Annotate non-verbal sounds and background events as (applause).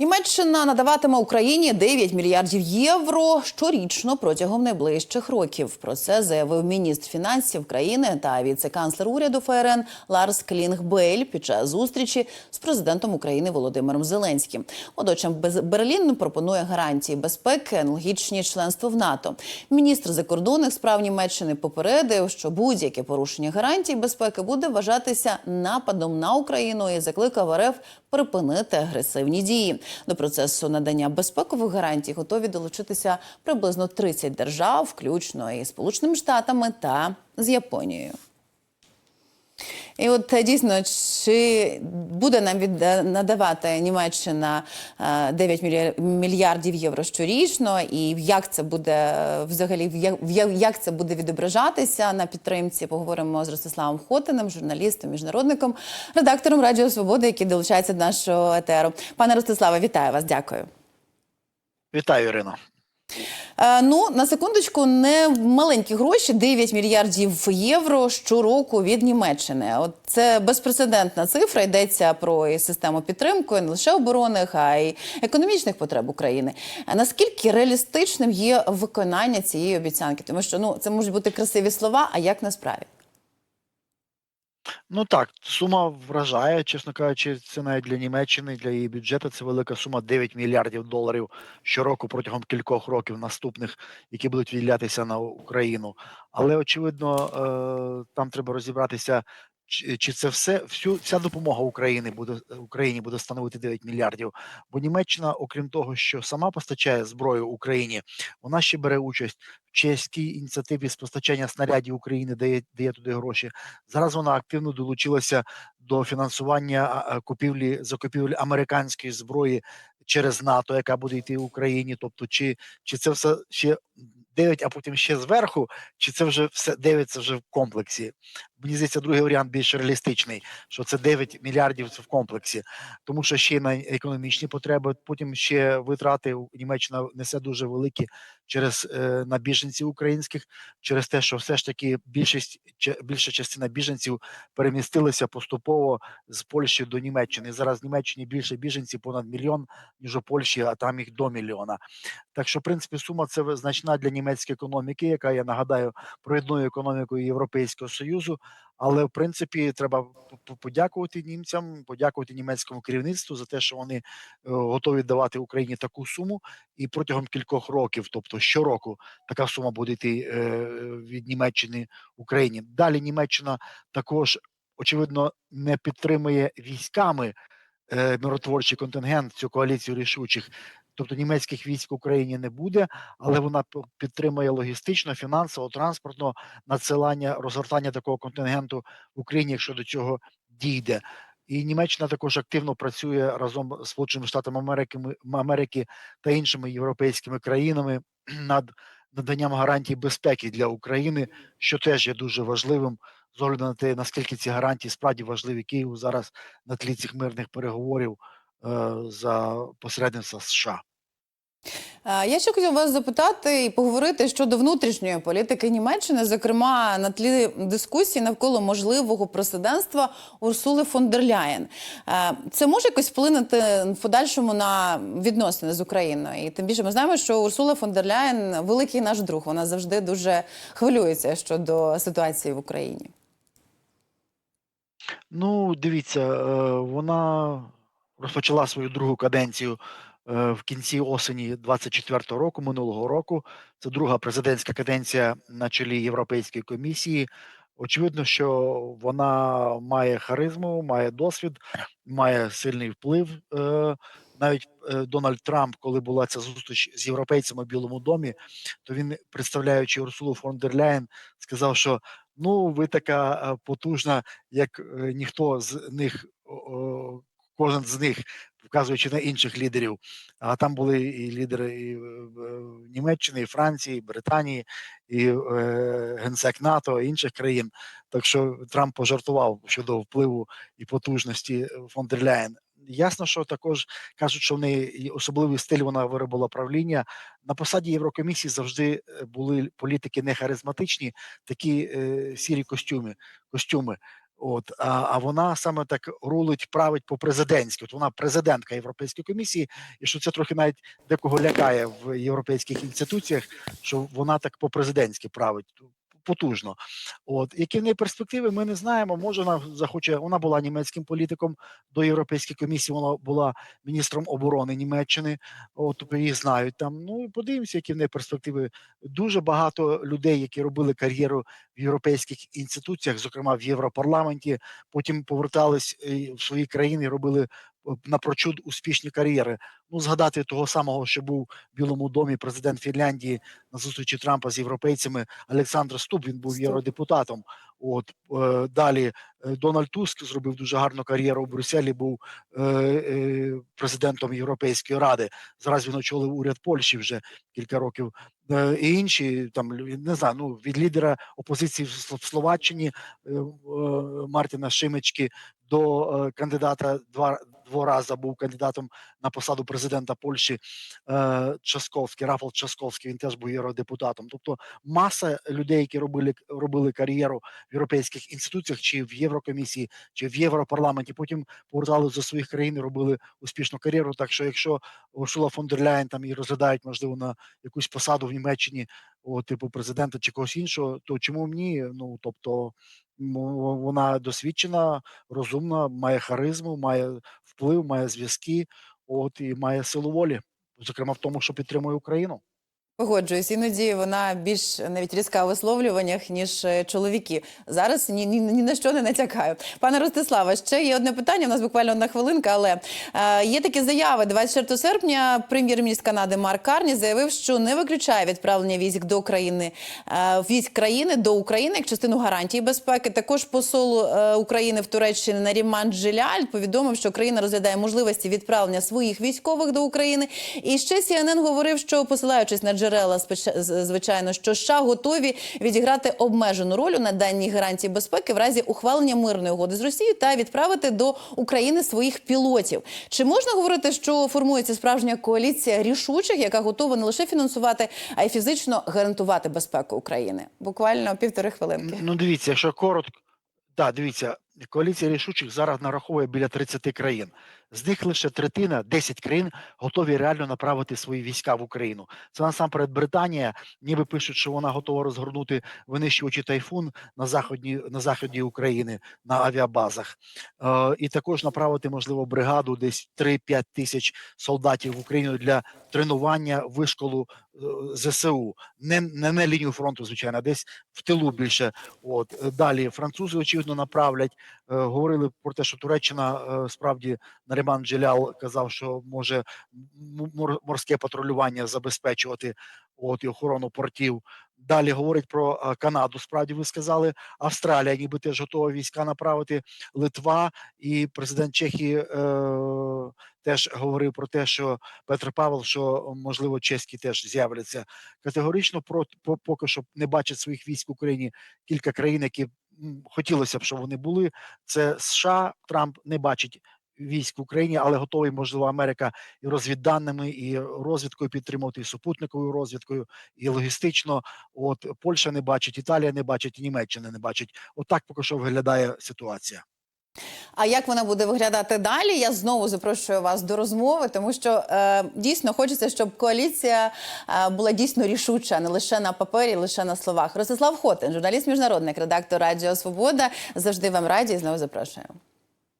Німеччина надаватиме Україні 9 мільярдів євро щорічно протягом найближчих років. Про це заявив міністр фінансів країни та віце-канцлер уряду ФРН Ларс Клінгбейль під час зустрічі з президентом України Володимиром Зеленським. Водночас Без- Берлін пропонує гарантії безпеки, аналогічні членству в НАТО. Міністр закордонних справ Німеччини попередив, що будь-яке порушення гарантій безпеки буде вважатися нападом на Україну і закликав РФ припинити агресивні дії. До процесу надання безпекових гарантій готові долучитися приблизно 30 держав, включно із Сполученими Штатами та з Японією. І от е, дійсно, чи буде нам від е, надавати Німеччина е, 9 мільярдів євро щорічно, і як це буде е, взагалі як це буде відображатися на підтримці? Поговоримо з Ростиславом Хотиним, журналістом, міжнародником, редактором Радіо Свобода, який долучається до нашого етеру. Пане Ростиславе, вітаю вас. Дякую. Вітаю, Ірино. Е, Ну, на секундочку, не маленькі гроші 9 мільярдів євро щороку від Німеччини. От це безпрецедентна цифра. Йдеться про систему підтримки не лише оборонних, а й економічних потреб України. Наскільки реалістичним є виконання цієї обіцянки? Тому що ну це можуть бути красиві слова, а як насправді? Ну так, сума вражає, чесно кажучи, це навіть для Німеччини, для її бюджету. Це велика сума 9 мільярдів доларів щороку протягом кількох років наступних, які будуть відлятися на Україну. Але очевидно, е, там треба розібратися. Чи чи це все всю вся допомога України буде Україні буде становити 9 мільярдів? Бо Німеччина, окрім того, що сама постачає зброю Україні, вона ще бере участь в чеській ініціативі з постачання снарядів України, дає дає туди гроші. Зараз вона активно долучилася до фінансування купівлі закупівлі американської зброї через НАТО, яка буде йти в Україні. Тобто, чи, чи це все ще 9, а потім ще зверху, чи це вже все 9 це вже в комплексі? Мені здається, другий варіант більш реалістичний, що це 9 мільярдів це в комплексі, тому що ще на економічні потреби, потім ще витрати Німеччина несе дуже великі через е, на біженців українських, через те, що все ж таки більшість більша частина біженців перемістилися поступово з Польщі до Німеччини. Зараз в Німеччині більше біженців понад мільйон, ніж у Польщі, а там їх до мільйона. Так що, в принципі, сума це значна для німецької економіки, яка я нагадаю провідною економікою Європейського союзу. Але в принципі треба подякувати німцям, подякувати німецькому керівництву за те, що вони е, готові давати Україні таку суму, і протягом кількох років, тобто щороку, така сума буде йти е, від Німеччини Україні. Далі Німеччина також очевидно не підтримує військами е, миротворчий контингент, цю коаліцію рішучих. Тобто німецьких військ в Україні не буде, але вона підтримує логістично, фінансово, транспортно надсилання, розгортання такого контингенту в Україні, якщо до цього дійде. І Німеччина також активно працює разом з Сполученими Штатами Америки, Америки та іншими європейськими країнами (clears throat) над наданням гарантій безпеки для України, що теж є дуже важливим з огляду на те, наскільки ці гарантії справді важливі Києву зараз на тлі цих мирних переговорів за посередництва США. Е, Я ще хотів вас запитати і поговорити щодо внутрішньої політики Німеччини, зокрема на тлі дискусії навколо можливого президентства Урсули фон дер Ляєн. Е, Це може якось вплинути в подальшому на відносини з Україною? І тим більше ми знаємо, що Урсула фон дер Ляєн великий наш друг. Вона завжди дуже хвилюється щодо ситуації в Україні. Ну, дивіться, е, вона розпочала свою другу каденцію е, в кінці осені 24-го року, минулого року. Це друга президентська каденція на чолі Європейської комісії. Очевидно, що вона має харизму, має досвід, має сильний вплив. Е, Навіть е, Дональд Трамп, коли була ця зустріч з європейцями в Білому домі, то він, представляючи Урсулу фон дер Ляєн, сказав, що ну ви така потужна, як ніхто з них, кожен з них, вказуючи на інших лідерів. А там були і лідери і, е, е, Німеччини, і Франції, і Британії, і е, генсек НАТО, і інших країн. Так що Трамп пожартував щодо впливу і потужності фон дер Ляєн. Ясно, що також кажуть, що в неї особливий стиль вона виробила правління. На посаді Єврокомісії завжди були політики не харизматичні, такі е, сірі костюми. костюми. От а, а вона саме так рулить, править по президентськи. От вона президентка Європейської комісії, і що це трохи навіть декого лякає в європейських інституціях, що вона так по президентськи править потужно. От які в неї перспективи, ми не знаємо. Може, вона захоче. Вона була німецьким політиком до Європейської комісії. Вона була міністром оборони Німеччини. От її знають там. Ну подивимося, які в неї перспективи. Дуже багато людей, які робили кар'єру в європейських інституціях, зокрема в Європарламенті, потім повертались е, в свої країни, робили напрочуд успішні кар'єри. Ну, згадати того самого, що був в Білому домі президент Фінляндії на зустрічі Трампа з європейцями Олександр Ступ. Він був Ступ. євродепутатом. От е, далі е, Дональд Туск зробив дуже гарну кар'єру в Брюсселі. Був е, е, президентом Європейської ради. Зараз він очолив уряд Польщі вже кілька років. Е, і інші там не знаю, ну від лідера опозиції в Словаччині е, е, Мартіна Шимечки до е, кандидата два два рази був кандидатом на посаду президента Польщі е, Часковський, Рафал Часковський. Він теж був євродепутатом. Тобто маса людей, які робили робили кар'єру в європейських інституціях, чи в Єврокомісії, чи в Європарламенті, потім повертали до своїх країн, і робили успішну кар'єру. Так що, якщо Урсула фон дер Ляєн там і розглядають, можливо, на якусь посаду в Німеччині, о, типу президента чи когось іншого, то чому ні? Ну тобто вона досвідчена, розумна, має харизму, має вплив, має зв'язки, от і має силу волі, зокрема в тому, що підтримує Україну. Погоджуюсь, іноді вона більш навіть різка у висловлюваннях, ніж е, чоловіки. Зараз ні, ні, ні на що не натякаю. Пане Ростиславе, ще є одне питання. У нас буквально одна хвилинка, але е, є такі заяви. 24 серпня прем'єр-міністр Канади Марк Карні заявив, що не виключає відправлення військ до України е, військ країни до України як частину гарантії безпеки. Також посол е, України в Туреччині Наріман Джиляль повідомив, що країна розглядає можливості відправлення своїх військових до України. І ще CNN говорив, що посилаючись на джерела, з- звичайно, що США готові відіграти обмежену роль у наданні гарантії безпеки в разі ухвалення мирної угоди з Росією та відправити до України своїх пілотів. Чи можна говорити, що формується справжня коаліція рішучих, яка готова не лише фінансувати, а й фізично гарантувати безпеку України? Буквально півтори хвилинки. Ну, дивіться, якщо коротко, так, дивіться, коаліція рішучих зараз нараховує біля 30 країн. З них лише третина, 10 країн готові реально направити свої війська в Україну. Це насамперед Британія, ніби пишуть, що вона готова розгорнути винищувачі тайфун на заході, на заході України на авіабазах. Е, і також направити, можливо, бригаду десь 3-5 тисяч солдатів в Україну для тренування вишколу е, ЗСУ. Не, не на лінію фронту, звичайно, а десь в тилу більше. От далі французи очевидно направлять. Е, говорили про те, що Туреччина е, справді Наріман Джелял казав, що може морське патрулювання забезпечувати от і охорону портів. Далі говорить про е, Канаду. Справді ви сказали, Австралія, ніби теж готова війська направити. Литва і президент Чехії е, теж говорив про те, що Петр Павел, що можливо чеські теж з'являться категорично. Про поки що не бачать своїх військ в Україні кілька країн, які хотілося б, щоб вони були. Це США. Трамп не бачить військ в Україні, але готовий, можливо, Америка і розвідданими, і розвідкою підтримувати, і супутниковою розвідкою, і логістично. От Польща не бачить, Італія не бачить, і Німеччина не бачить. Отак поки що виглядає ситуація. А як вона буде виглядати далі? Я знову запрошую вас до розмови, тому що е, дійсно хочеться, щоб коаліція е, була дійсно рішуча, не лише на папері, лише на словах. Ростислав Хотин, журналіст міжнародник, редактор Радіо Свобода. Завжди вам раді знову запрошую.